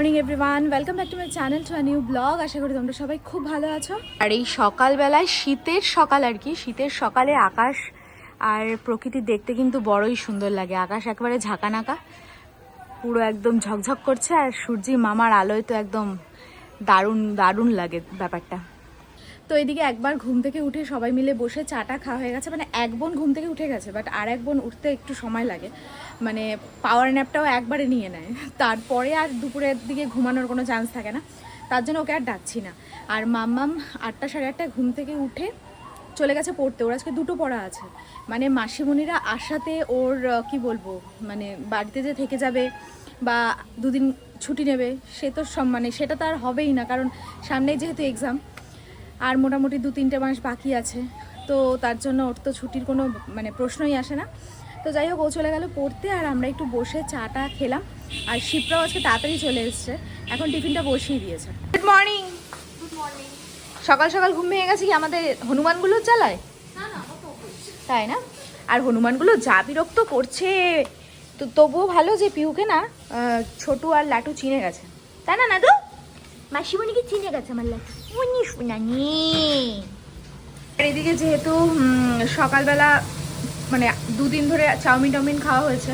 Morning everyone welcome back to my channel to new blog আশা করি তোমরা সবাই খুব ভালো আছো। আর এই সকালবেলায় শীতের সকাল আর কি শীতের সকালে আকাশ আর প্রকৃতি দেখতে কিন্তু বড়ই সুন্দর লাগে। আকাশ একেবারে ঝাঁকানাকা পুরো একদম ঝকঝক করছে আর সূর্যি মামার আলোয় তো একদম দারুণ দারুণ লাগে ব্যাপারটা। তো এদিকে একবার ঘুম থেকে উঠে সবাই মিলে বসে চাটা খাওয়া হয়ে গেছে। মানে এক বোন ঘুম থেকে উঠে গেছে বাট আর এক বোন উঠতে একটু সময় লাগে। মানে পাওয়ার ন্যাপটাও একবারে নিয়ে নেয়। তারপরে আর দুপুরের দিকে ঘুমানোর কোনো চান্স থাকে না। তার জন্য ওকে আর ডাকছি না। আর মাম্মাম আটটা সাড়ে আটটায় ঘুম থেকে উঠে চলে গেছে পড়তে। ওর আজকে দুটো পড়া আছে। মানে মাসিমণিরা আসাতে ওর, কি বলব মানে বাড়িতে যে থেকে যাবে বা দুদিন ছুটি নেবে, সে তো সব মানে সেটা তো আর হবেই না। কারণ সামনেই যেহেতু এক্সাম আর মোটামুটি দু তিনটে মাস বাকি আছে। তো তার জন্য ওর তো ছুটির কোনো মানে প্রশ্নই আসে না। তো যাই হোক ও চলে গেল পড়তে আর আমরা একটু বসে চাটা খেলাম। আর শিবরাও আজকে তাড়াতাড়ি চলে এসছে। এখন টিফিনটা বসিয়ে দিয়েছে। গুড মর্নিং সকাল সকাল ঘুম ভেঙে গেছে কি? আমাদের হনুমানগুলো চালায় তাই না? আর হনুমানগুলো যা বিরক্ত করছে তো তবুও ভালো যে পিউকে না ছোটু আর লাটু চিনে গেছে। তাই না না নাদু? মাসিমণিকে চিনে গেছে আমার লাটু। উনি শুনানি আর এদিকে যেহেতু সকালবেলা মানে দুদিন ধরে চাউমিন টাউমিন খাওয়া হয়েছে।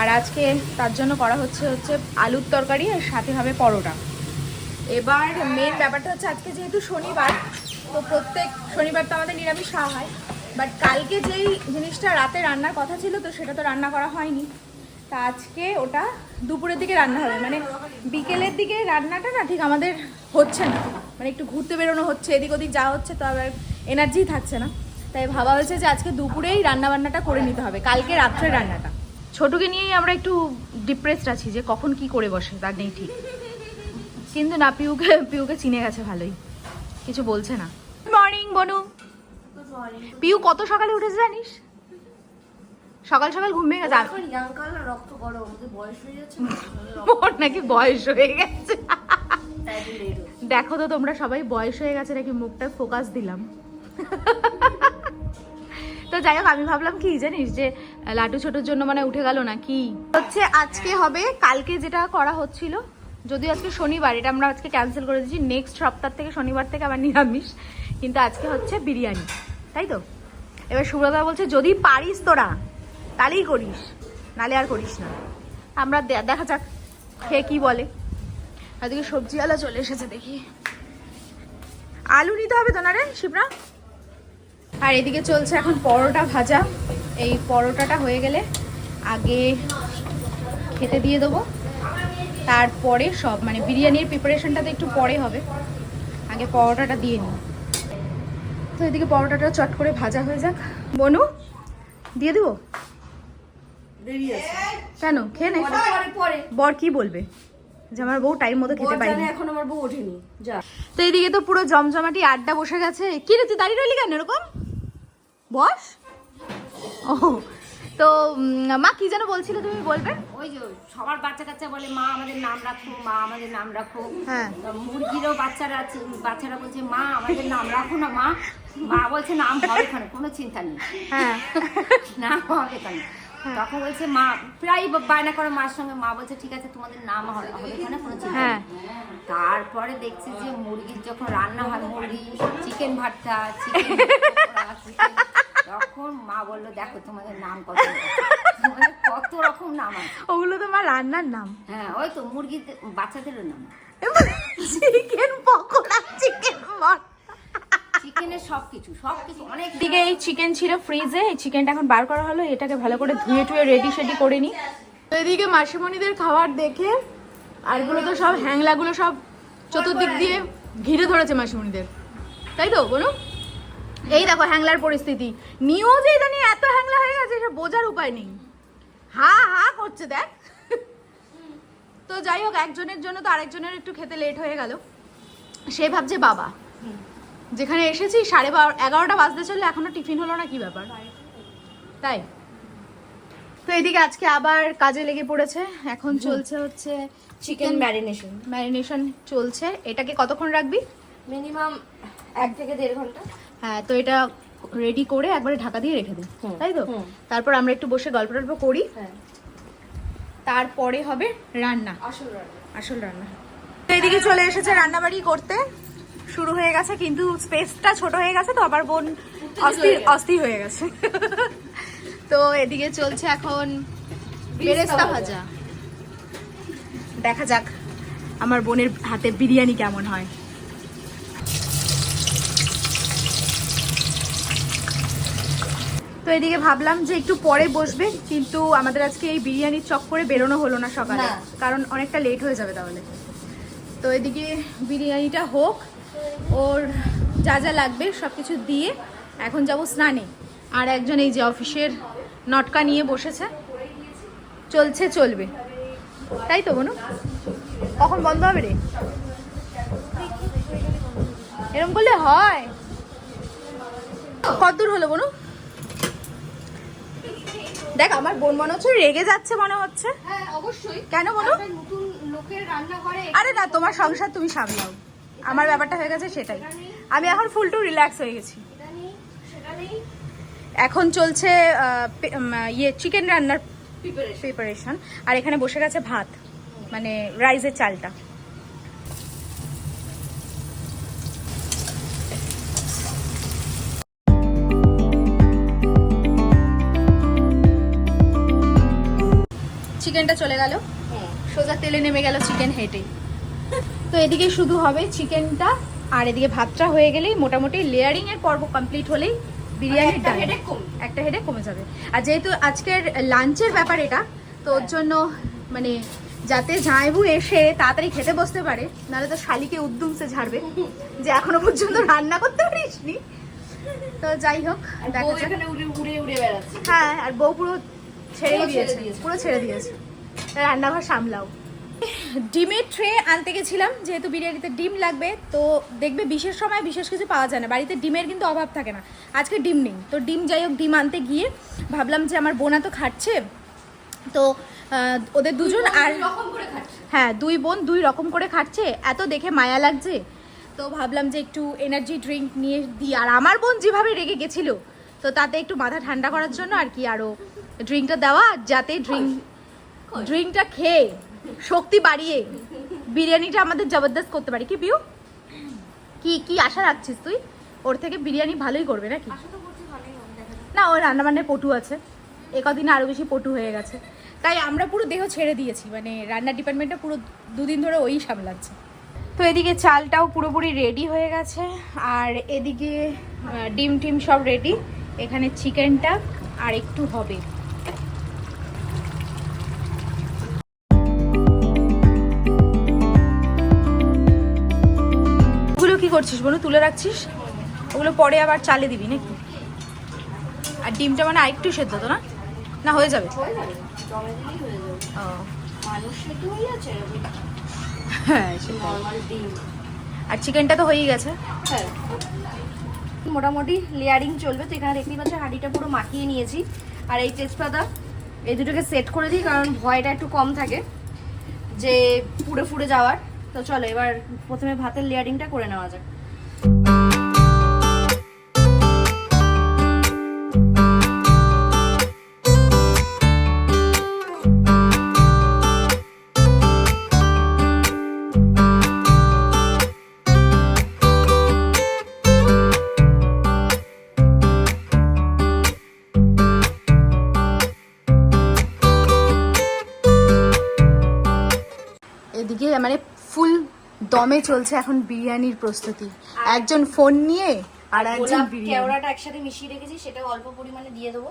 আর আজকে তার জন্য করা হচ্ছে হচ্ছে আলুর তরকারি আর সাথে হবে পরোটা। এবার মেন ব্যাপারটা হচ্ছে আজকে যেহেতু শনিবার, তো প্রত্যেক শনিবার তো আমাদের নিরামিষ খাওয়া হয়। বাট কালকে যেই জিনিসটা রাতে রান্নার কথা ছিল, তো সেটা তো রান্না করা হয়নি। তা আজকে ওটা দুপুরের দিকে রান্না হবে। মানে বিকেলের দিকে রান্নাটা না ঠিক আমাদের হচ্ছে না। মানে একটু ঘুরতে বেরোনো হচ্ছে, এদিক ওদিক যাওয়া হচ্ছে, তো আবার এনার্জি থাকছে না। তাই ভাবা হয়েছে যে আজকে দুপুরেই রান্না বান্নাটা করে নিতে হবে কালকে রাত্রে রান্নাটা। ছোটকে নিয়েই আমরা একটু ডিপ্রেসড আছি যে কখন কি করে বসে তার নেই ঠিক। কিন্তু না পিউকে পিউকে চিনে গেছে ভালোই। কিছু বলছে না। মর্নিং বনু। পিউ কত সকালে উঠেছে জানিস? সকাল সকাল ঘুম ভেঙে গেছে এখন রক্ত গরম বয়স হয়ে যাচ্ছে ওর নাকি বয়স হয়ে গেছে। দেখো তো তোমরা সবাই বয়স হয়ে গেছে নাকি মুখটা ফোকাস দিলাম। যাই হোক, আমি ভাবলাম কি জানিস যে লাটু ছোটোর জন্য মানে উঠে গেল না কি? হচ্ছে আজকে হবে, কালকে যেটা করা হচ্ছিল, যদিও আজকে শনিবার, এটা আমরা আজকে ক্যান্সেল করে দিচ্ছি নেক্সট সপ্তাহ থেকে, শনিবার থেকে আবার নিরামিষ, কিন্তু আজকে হচ্ছে বিরিয়ানি, তাই তো? এবার সুব্রতা বলছে, যদি পারিস তোরা, তাহলেই করিস, নালে আর করিস না। আমরা দেখা যাক খেয়ে কি বলে। আজকে সবজিওয়ালা চলে এসেছে দেখি। আলু নিতে হবে তো না রে, শিবরা? আর এদিকে চলছে এখন পরোটা ভাজা। এই পরোটাটা হয়ে গেলে আগে খেতে দিয়ে দেবো। তারপরে সব মানে বিরিয়ানির প্রিপারেশনটা তো একটু পরে হবে। আগে পরোটাটা দিয়ে নিই। তো এদিকে পরোটাটা চট করে ভাজা হয়ে যাক। বনু দিয়ে দেবো? কেন? খেয়ে নে। পরে, পরে, পরে। বর কি বলবে? যে আমার বউ টাইম মতো খেতে জানে এখন আমার বউ ওঠেনি। যা। তো এদিকে তো পুরো জমজমাটি আড্ডা বসে গেছে। কি রে তুই দাঁড়িয়ে রইলি কেন? এরকম? বস? ও তো মা কি যেন বলছিলে তুমি বলবে? ওই যে সবার বাচ্চা কাচ্চা বলে মা আমাদের নাম রাখো মা আমাদের নাম রাখো। হ্যাঁ। মুরগিরও বাচ্চারা আছে বাচ্চারা বলছে মা আমাদের নাম রাখো না মা। মা বলছে নাম হবে এখানে কোনো চিন্তা নেই। হ্যাঁ। নাম হবে এখানে তখন বলছে মা প্রায় বায়না করে মার সঙ্গে। মা বলছে ঠিক আছে তোমাদের নাম হবে এখানে কোনো চিন্তা হ্যাঁ। নেই তারপরে দেখছি যে মুরগির যখন রান্না হয় মুরগি চিকেন ভর্তা চিকেন তখন মা বলল দেখো তোমাদের নাম কত কত রকম নাম আছে। ওগুলো তো মা রান্নার নাম। হ্যাঁ ওই তো মুরগির বাচ্চাদেরও নাম। চিকেন পকোড়া চিকেন চিকেনের সব কিছু সব কিছু অনেক দিকে এই চিকেন ছিল ফ্রিজে এই চিকেনটা এখন বার করা হলো এটাকে ভালো করে ধুয়ে টুয়ে রেডি সেডি করে নি। এদিকে মাসিমণিদের খাবার দেখে আর আরগুলো তো সব হ্যাংলাগুলো সব চতুর্দিক দিয়ে ঘিরে ধরেছে মাসিমণিদের। তাই তো বলুন? এই দেখো হ্যাংলার পরিস্থিতি। নিয়েও যে জানি এত হ্যাংলা হয়ে গেছে সে বোঝার উপায় নেই। হা হা করছে দেখ। তো যাই হোক একজনের জন্য তো আরেকজনের একটু খেতে লেট হয়ে গেল। সে ভাবছে বাবা। যেখানে এসেছি সাড়ে বারো এগারোটা বাজতে চললে এখনও টিফিন হলো না কি ব্যাপার? তাই। তো এদিকে আজকে আবার কাজে লেগে পড়েছে। এখন চলছে হচ্ছে চিকেন ম্যারিনেশন ম্যারিনেশন চলছে। এটাকে কতক্ষণ রাখবি? মিনিমাম এক থেকে দেড় ঘণ্টা। হ্যাঁ তো এটা রেডি করে একবারে ঢাকা দিয়ে রেখে দিই। তাই তো? তারপর আমরা একটু বসে গল্প টল্প করি। হ্যাঁ। তারপরে হবে রান্না। আসল রান্না। আসল রান্না। এদিকে চলে এসেছে রান্নাবাড়ি করতে। শুরু হয়ে গেছে কিন্তু স্পেসটা ছোট হয়ে গেছে তো আবার বোন অস্থির অস্থির হয়ে গেছে। তো এদিকে চলছে এখন বেরেস্তা ভাজা। দেখা যাক আমার বোনের হাতে বিরিয়ানি কেমন হয়। তো এদিকে ভাবলাম যে একটু পরে বসবে কিন্তু আমাদের আজকে এই বিরিয়ানির চক্করে বেরোনো হলো না সকালে কারণ অনেকটা লেট হয়ে যাবে তাহলে। তো এদিকে বিরিয়ানিটা হোক ওর যা যা লাগবে সব কিছু দিয়ে এখন যাব স্নানে। আর একজন এই যে অফিসের নটকা নিয়ে বসেছে চলছে চলবে। তাই তো বনু? কখন বন্ধ হবে রে? এরকম করলে হয়। কতদূর হলো বনু? দেখ আমার বোন মনে হচ্ছে রেগে যাচ্ছে মনে হচ্ছে। হ্যাঁ অবশ্যই। কেন বলো? নতুন লোকের রান্নাঘরে আরে না তোমার সংসার তুমি সামলাও। আমার ব্যাপারটা হয়ে গেছে সেটাই। আমি এখন ফুল টু রিল্যাক্স হয়ে গেছি। এখন চলছে ইয়ে চিকেন রান্নার প্রিপারেশন আর এখানে বসে গেছে ভাত মানে রাইসের চালটা। গেল। সোজা তেলে নেমে গেল চিকেন হেঁটেই তো এদিকে শুধু হবে চিকেনটা আর এদিকে ভাতটা হয়ে গেলেই মোটামুটি লেয়ারিং এর পর্ব কমপ্লিট হলেই বিরিয়ানির একটা হেডে কমে যাবে। আর যেহেতু আজকের লাঞ্চের ব্যাপার এটা তো ওর জন্য মানে যাতে জায়বু এসে তাড়াতাড়ি খেতে বসতে পারে নাহলে তো শালিকে উদ্যম সে ঝাড়বে। যে এখনও পর্যন্ত রান্না করতে পারিসনি। তো যাই হোক দেখা হ্যাঁ আর বউ পুরো ছেড়ে দিয়েছে। পুরো ছেড়ে দিয়েছে। রান্নাঘর সামলাও। ডিমের ট্রে আনতে গেছিলাম যেহেতু বিরিয়ানিতে ডিম লাগবে তো দেখবে বিশেষ সময় বিশেষ কিছু পাওয়া যায় না। বাড়িতে ডিমের কিন্তু অভাব থাকে না। আজকে ডিম নেই। তো ডিম যাই হোক ডিম আনতে গিয়ে ভাবলাম যে আমার বোনা তো খাচ্ছে তো ওদের দুজন আর রকম করে হ্যাঁ দুই বোন দুই রকম করে খাচ্ছে এত দেখে মায়া লাগছে। তো ভাবলাম যে একটু এনার্জি ড্রিঙ্ক নিয়ে দিই। আর আমার বোন যেভাবে রেগে গেছিল তো তাতে একটু মাথা ঠান্ডা করার জন্য আর কি আরও ড্রিঙ্কটা দেওয়া যাতে ড্রিঙ্ক ড্রিঙ্কটা খেয়ে শক্তি বাড়িয়ে বিরিয়ানিটা আমাদের জবরদস্ত করতে পারি। কি বিউ? কি কি আশা রাখছিস তুই? ওর থেকে বিরিয়ানি ভালোই করবে নাকি? না ওর রান্নাবান্নায় পটু আছে। এ কদিনে আরও বেশি পটু হয়ে গেছে। তাই আমরা পুরো দেহ ছেড়ে দিয়েছি মানে রান্নার ডিপার্টমেন্টটা পুরো দুদিন ধরে ওই সামলাচ্ছে। তো এদিকে চালটাও পুরোপুরি রেডি হয়ে গেছে আর এদিকে ডিম টিম সব রেডি এখানে চিকেনটা আর একটু হবে। করছিস বলো তুলে রাখছিস? ওগুলো পরে আবার চালে দিবি নাকি? আর ডিমটা মানে আরেকটু সেদ্ধ তো না? না হয়ে যাবে। হয়ে আর চিকেনটা তো হয়েই গেছে। হ্যাঁ। মোটামুটি লেয়ারিং চলবে। তো এখানে দেখতেই পাচ্ছ হাঁড়িটা পুরো মাখিয়ে নিয়েছি। আর এই তেজপাতা এই দুটোকে সেট করে দিই কারণ ভয়টা একটু কম থাকে যে পুড়ে ফুড়ে যাওয়ার। তো চলো এবার প্রথমে ভাতের লেয়ারিংটা করে নেওয়া যাক। দমে চলছে এখন বিরিয়ানির প্রস্তুতি। একজন ফোন নিয়ে আর একজন কেওড়াটা একসাথে মিশিয়ে রেখেছি সেটা অল্প পরিমাণে দিয়ে দেবো।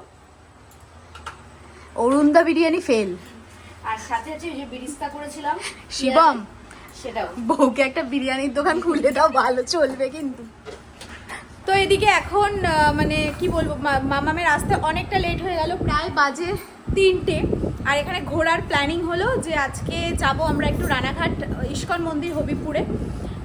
অরুণদা বিরিয়ানি ফেল আর সাথে আছে যে বিরিস্তা করেছিলাম শিবম সেটাও। বউকে একটা বিরিয়ানির দোকান খুলে দাও ভালো চলবে কিন্তু। তো এদিকে এখন মানে কি বলব মামামের আসতে অনেকটা লেট হয়ে গেল, প্রায় বাজে তিনটে। আর এখানে ঘোরার প্ল্যানিং হলো যে আজকে যাব আমরা একটু রানাঘাট ইস্কন মন্দির, হবিপুরে।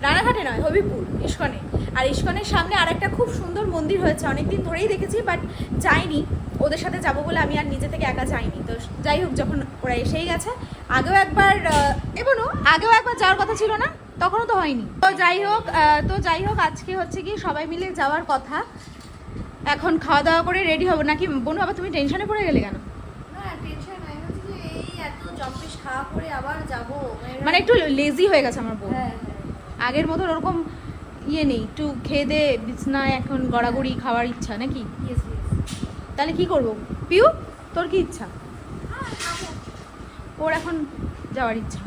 রানাঘাটে নয় হবিপুর ইস্কনে। আর ইস্কনের সামনে আর একটা খুব সুন্দর মন্দির হয়েছে অনেকদিন ধরেই দেখেছি বাট যাইনি। ওদের সাথে যাব বলে আমি আর নিজে থেকে একা যাইনি। তো যাই হোক যখন ওরা এসেই গেছে আগেও একবার এবনো আগেও একবার যাওয়ার কথা ছিল না তখনও তো হয়নি। তো যাই হোক তো যাই হোক আজকে হচ্ছে কি সবাই মিলে যাওয়ার কথা। এখন খাওয়া দাওয়া করে রেডি হব। নাকি বোন আবার তুমি টেনশনে পড়ে গেলে কেন? মানে একটু লেজি হয়ে গেছে আমার বোন আগের মতো ওরকম ইয়ে নেই। একটু খেয়ে দে বিছনায় এখন গড়াগড়ি খাওয়ার ইচ্ছা নাকি? তাহলে কি করব? পিউ তোর কি ইচ্ছা? ওর এখন যাওয়ার ইচ্ছা।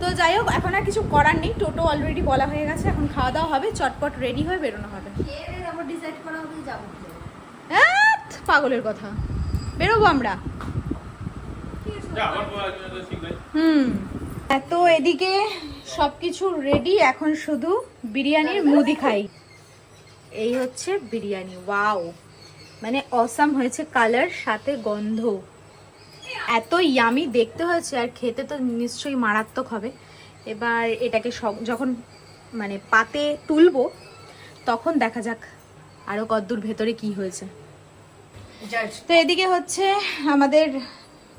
তো যাই হোক এখন আর কিছু করার নেই। টোটো অলরেডি বলা হয়ে গেছে এখন খাওয়া দাওয়া হবে চটপট রেডি হয়ে বেরোনো হবে। তারপর ডিসাইড করা হবে যাব ধ্যাৎ, পাগলের কথা। বেরোবো আমরা। হুম। তো এদিকে সব কিছু রেডি এখন শুধু বিরিয়ানির মুদি খাই। এই হচ্ছে বিরিয়ানি ওয়াও মানে অসাম হয়েছে কালার সাথে গন্ধ। এত ইয়ামি দেখতে হয়েছে আর খেতে তো নিশ্চয়ই মারাত্মক হবে। এবার এটাকে সব- যখন মানে পাতে তুলবো তখন দেখা যাক আরও কদ্দূর ভেতরে কি হয়েছে। তো এদিকে হচ্ছে আমাদের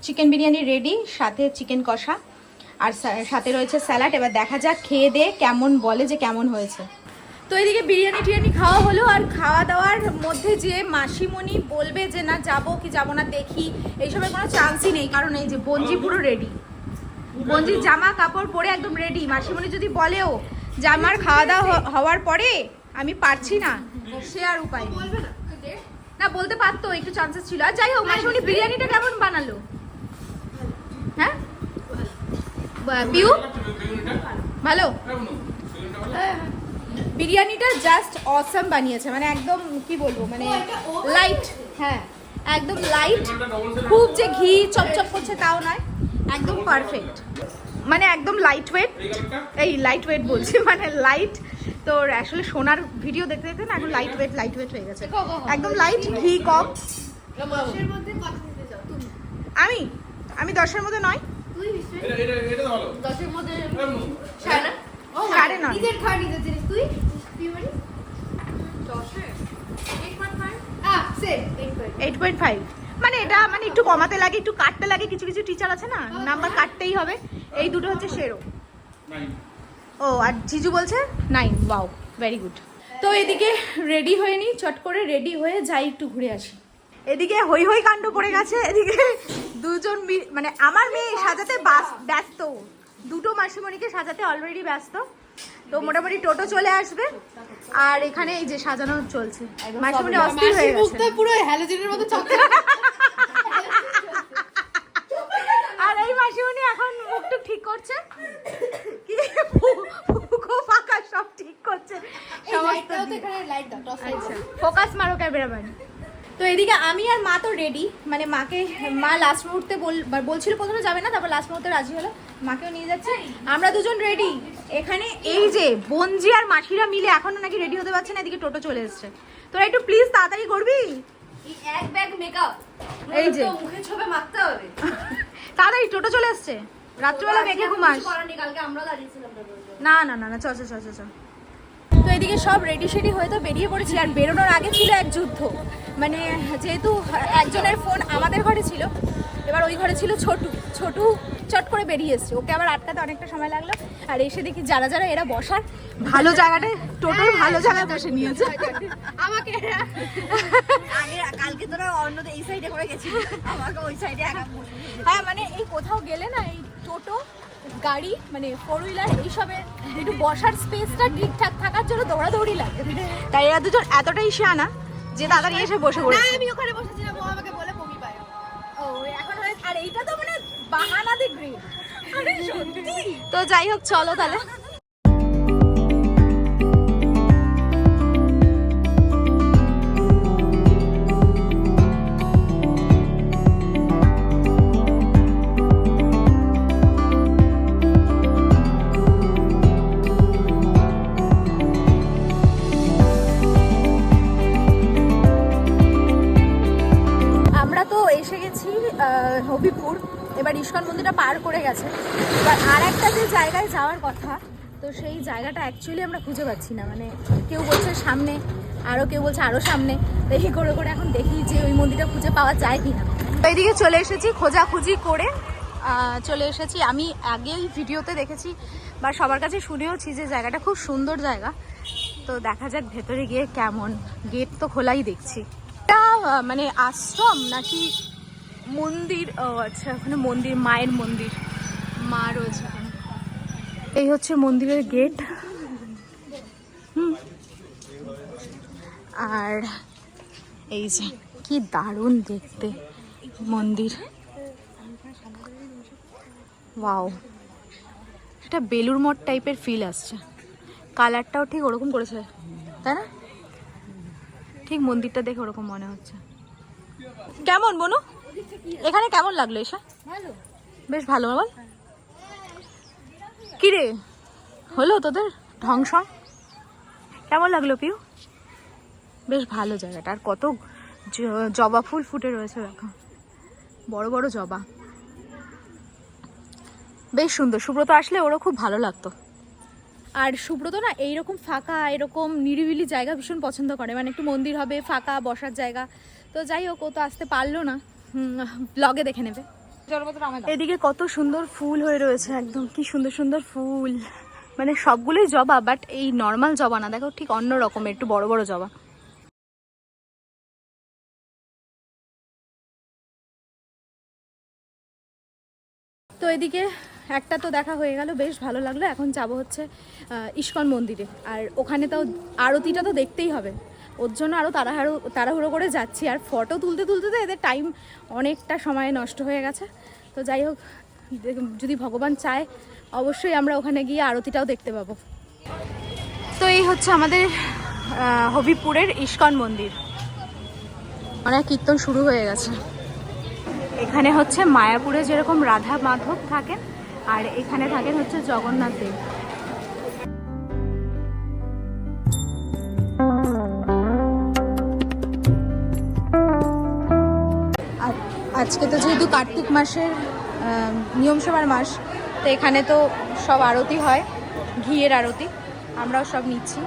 চিকেন বিরিয়ানি রেডি সাথে চিকেন কষা। আর সাথে রয়েছে স্যালাড। এবার দেখা যাক খেয়ে দে কেমন বলে যে কেমন হয়েছে। তো এদিকে বিরিয়ানি টিরিয়ানি খাওয়া হলো আর খাওয়া দাওয়ার মধ্যে যে মাসিমণি বলবে যে, না, যাব কি যাব না, দেখি। এইসবের কোনো চান্সই নেই, কারণ এই যে বঞ্জি পুরো রেডি বঞ্জির জামা কাপড় পরে একদম রেডি মাসিমণি যদি বলেও যে, আমার খাওয়া দাওয়া হওয়ার পরে আমি পারছি না, সে আর উপায় না, বলতে পারতো, একটু চান্সেস ছিল। আর যাই হোক, মাসিমণি বিরিয়ানিটা কেমন বানালো হ্যাঁ বা- পিউ? ভালো? বিরিয়ানিটা জাস্ট অসাম বানিয়েছে মানে একদম কি বলব মানে লাইট হ্যাঁ একদম লাইট খুব যে ঘি চপচপ করছে তাও নয় একদম পারফেক্ট মানে একদম লাইট ওয়েট এই লাইট ওয়েট বলছি মানে লাইট তোর আসলে সোনার ভিডিও দেখতে দেখতে না এখন লাইট ওয়েট লাইট ওয়েট হয়ে গেছে একদম লাইট ঘি কম। আমি? আমি দশের মধ্যে নয়? দশের মধ্যে সাড়ে নয় নিজের খাওয়া নিজের জিনিস তুই? তুই মানে? হ্যাঁ এইট পয়েন্ট ফাইভ মানে এটা মানে একটু কমাতে লাগে একটু কাটতে লাগে কিছু কিছু টিচার আছে না? নাম্বার কাটতেই হবে। এই দুটো হচ্ছে সেরো ও আর জিজু বলছে নাইন ওয়াও ভেরি গুড তো এদিকে রেডি হয়ে নি চট করে রেডি হয়ে যাই একটু ঘুরে আসি। এদিকে হই হই কাণ্ড পড়ে গেছে এদিকে দুজন মানে আমার মেয়ে সাজাতে ব্যস্ত। দুটো মাসিমণিকে সাজাতে অলরেডি ব্যস্ত। তো মোটামুটি টোটো চলে আসবে। আর এখানে এই যে সাজানো চলছে। মাসিমণি অস্থির হয়ে গেছে। পুরো হ্যালোজেনের মতো চকচক আর এই মাসিমণি এখন মুখটুক ঠিক করছে। কি? ফাঁকা সব ঠিক করছে। সমস্ত দিক। লাইট দাও টস আচ্ছা। ফোকাস মারো ক্যামেরাম্যান তো এদিকে আমি আর মা তো রেডি মানে মাকে মা লাস্ট মুহূর্তে বল- বলছিল প্রথমে যাবে না তারপর লাস্ট মুহূর্তে রাজি হলো মাকেও নিয়ে যাচ্ছে। আমরা দুজন রেডি এখানে এই যে বঞ্জি আর মাসিরা মিলে এখনও নাকি রেডি হতে পারছে না এদিকে টোটো চলে এসছে। তোরা একটু প্লিজ তাড়াতাড়ি করবি? এক ব্যাগ মেকআপ এই যে। মুখে ছবে মাখতে হবে। তাড়াতাড়ি টোটো চলে এসছে। রাত্রিবেলা মেঘে ঘুমাস। না না না না চ চ চ চ চ। তো এদিকে সব রেডি সেডি হয়ে তো বেরিয়ে পড়েছি আর বেরোনোর আগে ছিল এক যুদ্ধ। মানে যেহেতু একজনের ফোন আমাদের ঘরে ছিল এবার ওই ঘরে ছিল ছোটু। ছোটু চট করে বেরিয়ে এসছে। ওকে আবার আটকাতে অনেকটা সময় লাগল। আর এসে দেখি যারা যারা এরা বসার। ভালো জায়গাটায় টোটোর ভালো জায়গায় বসে নিয়েছে। আমাকে আগে কালকে তোরা অন্য এই সাইডে করে গেছিস আমাকে ওই সাইডে। হ্যাঁ মানে এই কোথাও গেলে না এই টোটো গাড়ি মানে ফোর হুইলার এইসবের একটু বসার স্পেসটা ঠিকঠাক থাকার জন্য দৌড়াদৌড়ি লাগে। তাই এরা দুজন এতটাই শিয়ানা যে তাড়াতাড়ি এসে বসে পড়ে পড়েছে। আমি ওখানে বসেছিলাম ও আমাকে বলে বমি পায়। ও এখন হয় আর এইটা তো মানে বাহানা দেখবি গ্রিন তো যাই হোক চলো তাহলে। একটা যে জায়গায় যাওয়ার কথা, তো সেই জায়গাটা অ্যাকচুয়ালি আমরা খুঁজে পাচ্ছি না। মানে কেউ বলছে সামনে আরও কেউ বলছে আরও সামনে। এই করে করে এখন দেখি যে ওই মন্দিরটা খুঁজে পাওয়া যায় কি না এইদিকে চলে এসেছি, খোঁজাখুঁজি করে চলে এসেছি। আমি আগেই ভিডিওতে দেখেছি বা সবার কাছে শুনেওছি যে জায়গাটা খুব সুন্দর জায়গা। তো দেখা যাক ভেতরে গিয়ে কেমন। গেট তো খোলাই দেখছি। এটা মানে আশ্রম নাকি মন্দির? ও আচ্ছা ওখানে মন্দির, মায়ের মন্দির। মা রয়েছে। এই হচ্ছে মন্দিরের গেট। হুম। আর এই যে কি দারুণ দেখতে মন্দির। ওয়াও। এটা বেলুর মঠ টাইপের ফিল আসছে। কালারটাও ঠিক ওরকম করেছে তাই না? ঠিক মন্দিরটা দেখে ওরকম মনে হচ্ছে। কেমন বনু? এখানে কেমন লাগল এসা? বেশ ভালো বল। কি রে হলো তোদের? ধ্বংস কেমন লাগল পিউ? বেশ ভালো জায়গাটা। আর কত জবা ফুল ফুটে রয়েছে, দেখো। বড় বড় জবা। বেশ সুন্দর। সুব্রত আসলে ওরও খুব ভালো লাগতো। আর সুব্রত না এইরকম ফাঁকা, এরকম নিরিবিলি জায়গা ভীষণ পছন্দ করে। মানে একটু মন্দির হবে, ফাঁকা, বসার জায়গা। তো যাই হোক, ও তো আসতে পারল না। ব্লগে দেখে নেবে। এদিকে কত সুন্দর ফুল হয়ে রয়েছে, একদম। কি সুন্দর সুন্দর ফুল। মানে সবগুলোই জবা, বাট এই নর্মাল জবা না। দেখো ঠিক অন্য রকমের একটু বড় বড় জবা। তো এদিকে একটা তো দেখা হয়ে গেল, বেশ ভালো লাগল। এখন যাব হচ্ছে ইস্কন মন্দিরে। আর ওখানে তো আরতিটা তো দেখতেই হবে। ওর জন্য আরও তাড়াহাড়ো, তাড়াহুড়ো করে যাচ্ছি। আর ফটো তুলতে তুলতে তো এদের টাইম অনেকটা সময় নষ্ট হয়ে গেছে। তো যাই হোক যদি ভগবান চায়, অবশ্যই আমরা ওখানে গিয়ে আরতিটাও দেখতে পাবো। তো এই হচ্ছে আমাদের হবিপুরের ইস্কন মন্দির। অনেক কীর্তন শুরু হয়ে গেছে। এখানে হচ্ছে মায়াপুরে যেরকম রাধা মাধব থাকেন, আর এখানে থাকেন হচ্ছে জগন্নাথ দেব। আজকে তো যেহেতু কার্তিক মাসের নিয়ম মাস, তো এখানে তো সব আরতি হয়, ঘিয়ের আরতি, আমরাও সব নিচ্ছি।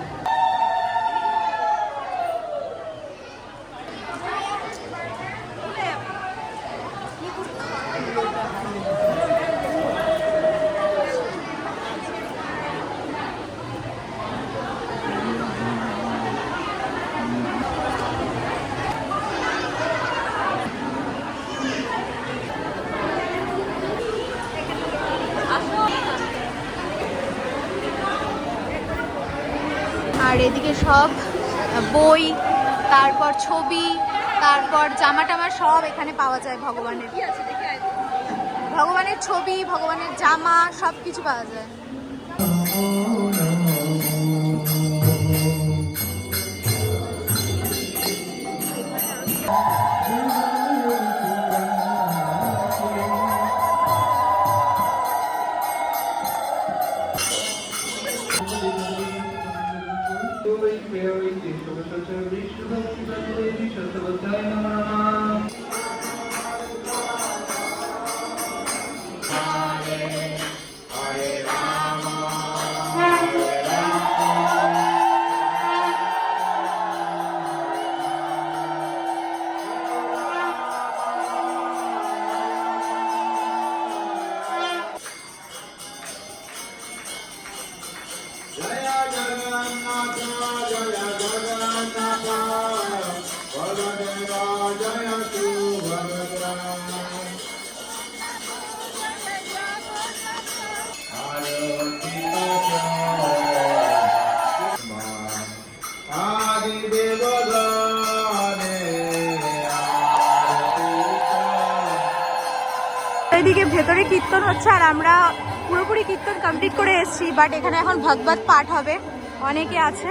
আর এদিকে সব বই তারপর ছবি তারপর জামা টামা সব এখানে পাওয়া যায় ভগবানের। ভগবানের ছবি ভগবানের জামা সব কিছু পাওয়া যায়। কীর্তন হচ্ছে আর আমরা পুরোপুরি কীর্তন কমপ্লিট করে এসেছি বাট এখানে এখন ভগবত পাঠ হবে অনেকে আছে।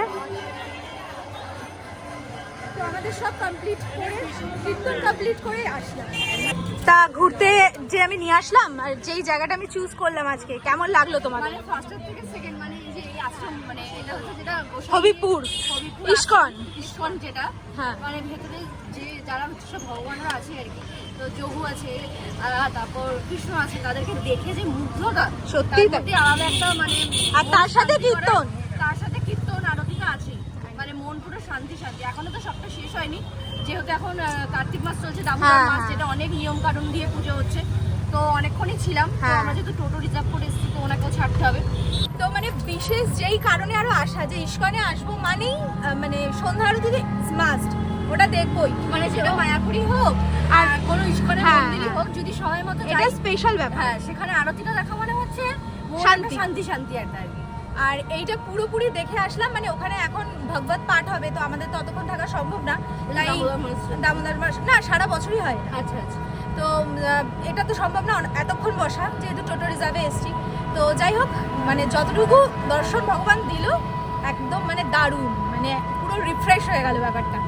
তো আমাদের সব কমপ্লিট করে কীর্তন কমপ্লিট করে আসলাম। তা ঘুরতে যে আমি নিয়ে আসলাম আর যেই জায়গাটা আমি চুজ করলাম আজকে কেমন লাগল তোমার মানে ফার্স্টের থেকে সেকেন্ড মানে এই যে এই আশ্রম মানে এটা হচ্ছে যেটা হবিপুর ইস্কন। ইস্কন যেটা। হ্যাঁ। মানে ভেতরে যে যারা হচ্ছে সব ভগবানরা আছে আর কি। যোগু আছে তারপর কৃষ্ণ আছে তাদেরকে দেখে যে আলাদা একটা মানে আর তার সাথে কীর্তন। তার সাথে কীর্তন আছে। মানে মন পুরো শান্তি শান্তি। এখনও তো সবটা শেষ হয়নি। যেহেতু এখন কার্তিক মাস চলছে দামোদর হ্যাঁ, মাস হ্যাঁ। যেটা অনেক নিয়ম কানুন দিয়ে পুজো হচ্ছে। তো অনেকক্ষণই ছিলাম। হ্যাঁ। আমরা যেহেতু টোটো রিজার্ভ করে এসেছি তো ওনাকেও ছাড়তে হবে। তো মানে বিশেষ যেই কারণে আরও আসা যে ইস্কনে আসব মানেই মানে সন্ধ্যা আরতিতে মাস্ট ওটা দেখবোই। মানে সেটা মায়াপুরি হোক আর আর কোনো ইস্কনের হ্যাঁ, মন্দিরই হ্যাঁ। হোক যদি সময় মতো এটা যাই স্পেশাল ব্যাপার। হ্যাঁ সেখানে আরতিটা দেখা মানে হচ্ছে শান্তি। শান্তি শান্তি একটা আর কি। আর এইটা পুরোপুরি দেখে আসলাম মানে ওখানে এখন ভগবত পাঠ হবে তো আমাদের ততক্ষণ থাকা সম্ভব না। তাই দামোদর মাস না সারা বছরই হয়। আচ্ছা আচ্ছা। তো এটা তো সম্ভব না এতক্ষণ বসা যেহেতু টোটো রিজার্ভে এসছি। তো যাই হোক মানে যতটুকু দর্শন ভগবান দিল একদম মানে দারুণ মানে পুরো রিফ্রেশ হয়ে গেল ব্যাপারটা।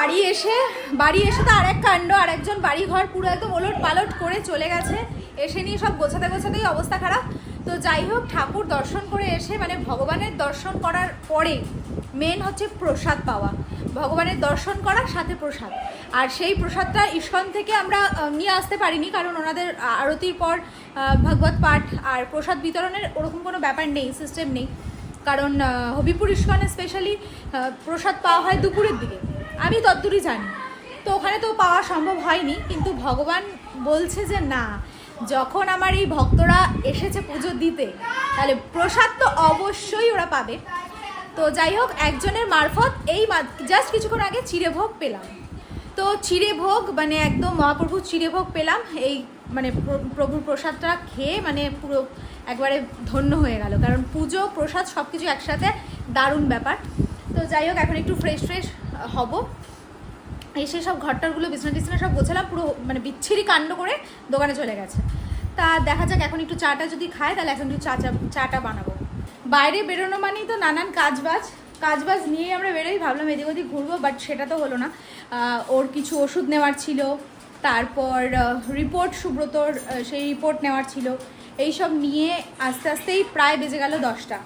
বাড়ি এসে বাড়ি এসে তো আরেক কাণ্ড, আরেকজন বাড়ি ঘর পুরো একদম ওলট পালট করে চলে গেছে। এসে নিয়ে সব গোছাতে গোছাতেই অবস্থা খারাপ। তো যাই হোক, ঠাকুর দর্শন করে এসে মানে ভগবানের দর্শন করার পরে মেন হচ্ছে প্রসাদ পাওয়া। ভগবানের দর্শন করার সাথে প্রসাদ। আর সেই প্রসাদটা ইস্কন থেকে আমরা নিয়ে আসতে পারিনি, কারণ ওনাদের আরতির পর ভাগবত পাঠ আর প্রসাদ বিতরণের ওরকম কোনো ব্যাপার নেই সিস্টেম নেই। কারণ হবিপুর ইস্কনে স্পেশালি প্রসাদ পাওয়া হয় দুপুরের দিকে। আমি তদ্দূরই জানি। তো ওখানে তো পাওয়া সম্ভব হয়নি, কিন্তু ভগবান বলছে যে না, যখন আমার এই ভক্তরা এসেছে পুজো দিতে, তাহলে প্রসাদ তো অবশ্যই ওরা পাবে। তো যাই হোক, একজনের মারফত এই জাস্ট কিছুক্ষণ আগে চিড়েভোগ পেলাম। তো চিড়েভোগ মানে একদম মহাপ্রভুর চিড়েভোগ পেলাম, এই মানে প্রভুর প্রসাদটা খেয়ে মানে পুরো একবারে ধন্য হয়ে গেল। কারণ পুজো, প্রসাদ সব কিছু একসাথে দারুণ ব্যাপার। তো যাই হোক, এখন একটু ফ্রেশ ফ্রেশ হব। এসে সব ঘরটারগুলো, বিছনা টিছনা সব গোছালাম, পুরো মানে বিচ্ছিরি কাণ্ড করে দোকানে চলে গেছে। তা দেখা যাক, এখন একটু চাটা যদি খায়, তাহলে এখন একটু চা চাটা বানাবো। বাইরে বেরোনো মানেই তো নানান কাজবাজ। কাজবাজ নিয়েই আমরা বেরোই, ভাবলাম এদিক ওদিক ঘুরবো বাট সেটা তো হলো না। ওর কিছু ওষুধ নেওয়ার ছিল, তারপর রিপোর্ট সুব্রতর সেই রিপোর্ট নেওয়ার ছিল। এইসব নিয়ে আস্তে আস্তেই প্রায় বেজে গেল দশটা।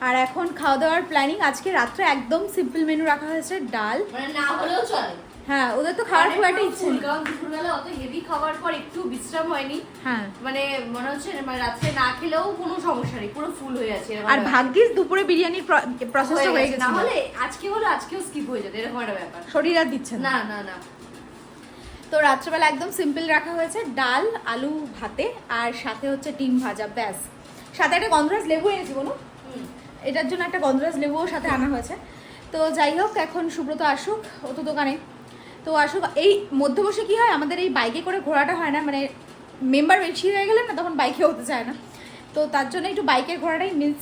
আর এখন খাওয়া দাওয়ার প্ল্যানিং আজকে রাত্রে একদম সিম্পল মেনু রাখা হয়েছে ডাল। মানে না হলেও চলে। হ্যাঁ ওদের তো খাওয়ার খুব একটা ইচ্ছে নেই। কারণ দুপুরবেলা অত হেভি খাওয়ার পর একটু বিশ্রাম হয়নি। হ্যাঁ। মানে মনে হচ্ছে মানে রাত্রে না খেলেও কোনো সমস্যা নেই পুরো ফুল হয়ে আছে আর ভাগ্যিস দুপুরে প্রসেসটা হয়ে গেছে। না হলে আজকে হলো আজকেও স্কিপ হয়ে যেত এরকম একটা ব্যাপার। শরীর আর দিচ্ছে না। না না তো রাত্রেবেলা একদম সিম্পল রাখা হয়েছে ডাল আলু ভাতে আর সাথে হচ্ছে ডিম ভাজা ব্যাস। সাথে একটা গন্ধরাজ লেবু এনেছি বলু হুম। এটার জন্য একটা গন্ধরাজ লেবুও সাথে আনা হয়েছে। তো যাই হোক, এখন সুব্রত আসুক, ও তো দোকানে। তো আসুক, এই মধ্যে বসে কি হয়? আমাদের এই বাইকে করে ঘোরাটা হয় না মানে মেম্বার বেশি হয়ে গেলে না, তখন বাইকে হতে চায় না। তো তার জন্য একটু বাইকের ঘোরাটাই মিস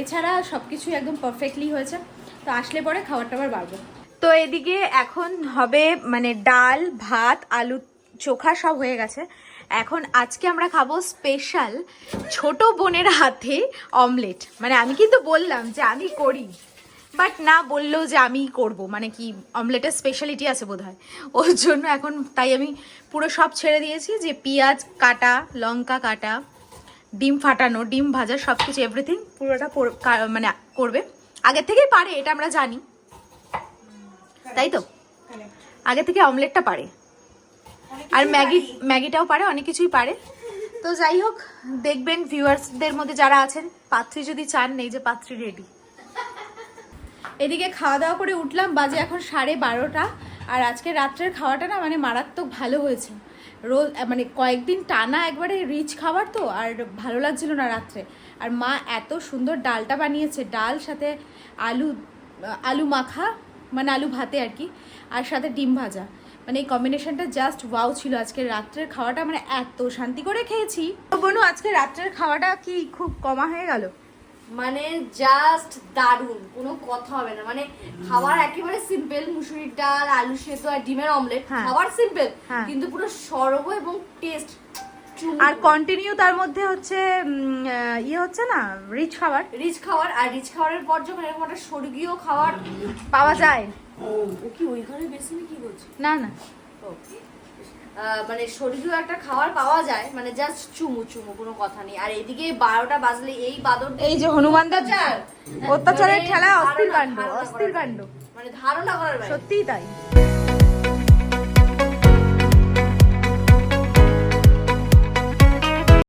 এছাড়া সব কিছুই একদম পারফেক্টলি হয়েছে। তো আসলে পরে খাবার টাবার বাড়বো। তো এদিকে এখন হবে মানে ডাল, ভাত, আলু, চোখা সব হয়ে গেছে। এখন আজকে আমরা খাব স্পেশাল ছোট বোনের হাতে অমলেট মানে আমি কিন্তু বললাম যে আমি করি বাট না বললেও যে আমি করব। মানে কি অমলেটের স্পেশালিটি আছে বোধ হয় ওর জন্য এখন তাই আমি পুরো সব ছেড়ে দিয়েছি যে পেঁয়াজ কাটা লঙ্কা কাটা ডিম ফাটানো ডিম ভাজা সব কিছু এভরিথিং পুরোটা মানে করবে। আগে থেকেই পারে এটা আমরা জানি। তাই তো? আগে থেকে অমলেটটা পারে। আর ম্যাগি ম্যাগিটাও পারে, অনেক কিছুই পারে। তো যাই হোক, দেখবেন ভিউয়ার্সদের মধ্যে যারা আছেন, পাত্রী যদি চান নেই যে পাত্রী রেডি এদিকে খাওয়া দাওয়া করে উঠলাম, বাজে এখন সাড়ে বারোটা। আর আজকে রাত্রের খাওয়াটা না মানে মারাত্মক ভালো হয়েছে। রোজ মানে কয়েকদিন টানা একবারে রিচ খাবার তো, আর ভালো লাগছিল না রাত্রে। আর মা এত সুন্দর ডালটা বানিয়েছে, ডাল, সাথে আলু আলু মাখা মানে আলু ভাতে আর কি, আর সাথে ডিম ভাজা। মানে এই কম্বিনেশনটা জাস্ট ওয়াও ছিল। আজকে রাত্রের খাওয়াটা মানে এত শান্তি করে খেয়েছি। বনু আজকে রাত্রের খাওয়াটা কি খুব কমা হয়ে গেল? মানে জাস্ট দারুণ কোনো কথা হবে না। মানে খাবার একেবারে সিম্পল মুসুরির ডাল আলু সেদ্ধ আর ডিমের অমলেট। খাবার সিম্পল। কিন্তু পুরো সরব এবং টেস্ট আর কন্টিনিউ তার মধ্যে হচ্ছে ইয়ে হচ্ছে না রিচ খাবার? রিচ খাবার আর রিচ খাবারের পর যখন এরকম একটা স্বর্গীয় খাবার পাওয়া যায়। না না। মানে শরীরেও একটা খাবার পাওয়া যায় মানে জাস্ট চুমু চুমু কোনো কথা নেই। আর এদিকে বারোটা বাজলে এই বাদর এই যে হনুমানদার অত্যাচার। অত্যাচারের খেলা ঠেলা অস্থির কাণ্ড অস্থির কাণ্ড। মানে ধারণা করার। সত্যিই তাই।